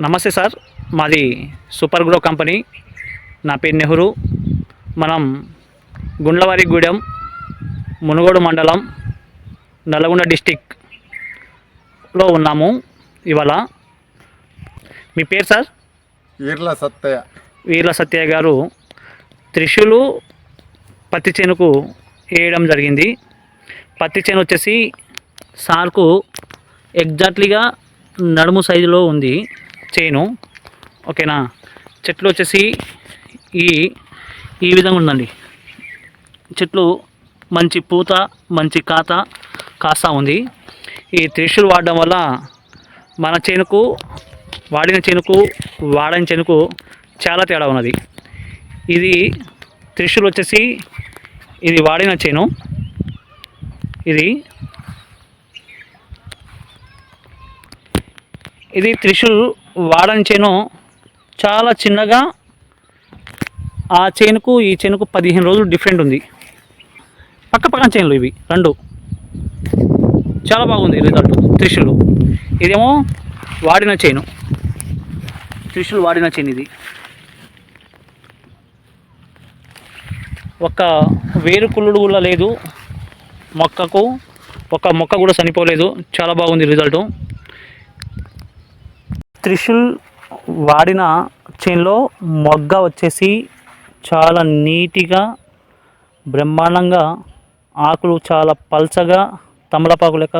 నమస్తే సార్. మాది super grow company. నా పేరు నెహ్రూ. మనం గుండ్లవారిగూడెం మునుగోడు మండలం నల్గొండ డిస్టిక్లో ఉన్నాము ఇవాళ. మీ పేరు సార్? ఈర్ల సత్తయ్య వీర్ల సత్య గారు త్రిశూలు పత్తి చేనుకు వేయడం జరిగింది. పత్తి చేను వచ్చేసి సార్కు ఎగ్జాక్ట్లీగా నడుము సైజులో ఉంది. చేను ఓకేనా? చెట్లు వచ్చేసి ఈ ఈ విధంగా ఉందండి. చెట్లు మంచి పూత మంచి కాత కాస్తా ఉంది. ఈ త్రిశూలు వాడడం వల్ల మన చేనుకు వాడిన చేనుకు వాడని చేనుకు చాలా తేడా ఉన్నది. ఇది త్రిశూలు వచ్చేసి ఇది వాడిన చేను. ఇది ఇది త్రిశూల్ వాడని చేను. చాలా చిన్నగా ఆ చేనుకు ఈ చేనుకు పదిహేను రోజులు డిఫరెంట్ ఉంది. పక్క పక్కన చేనులు ఇవి రెండు. చాలా బాగుంది రిజల్ట్ త్రిశూలు. ఇదేమో వాడిన చేను. త్రిశూల్ వాడిన చేను ఇది. ఒక వేరు కుళ్ళుడు కూడా లేదు. మొక్కకు ఒక మొక్క కూడా చనిపోలేదు. చాలా బాగుంది రిజల్ట్. త్రిశూల్ వాడిన చేనులో మొగ్గ వచ్చేసి చాలా నీట్గా బ్రహ్మాండంగా ఆకులు చాలా పల్చగా తమలపాకు లెక్క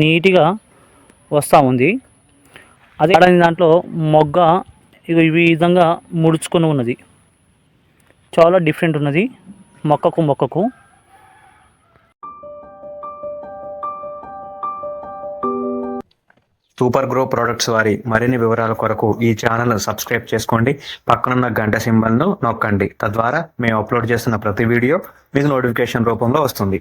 నీట్గా వస్తూ ఉంది. అదే ఆడని దాంట్లో మొగ్గ ఈ విధంగా ముడుచుకొని ఉన్నది. చాలా డిఫరెంట్ ఉన్నది. మొక్కకు మొక్కకు. సూపర్ గ్రో ప్రొడక్ట్స్ వారి మరిన్ని వివరాల కొరకు ఈ ఛానల్ సబ్స్క్రైబ్ చేసుకోండి. పక్కనున్న గంట సింబల్ను నొక్కండి. తద్వారా మేము అప్లోడ్ చేస్తున్న ప్రతి వీడియో మీకు నోటిఫికేషన్ రూపంలో వస్తుంది.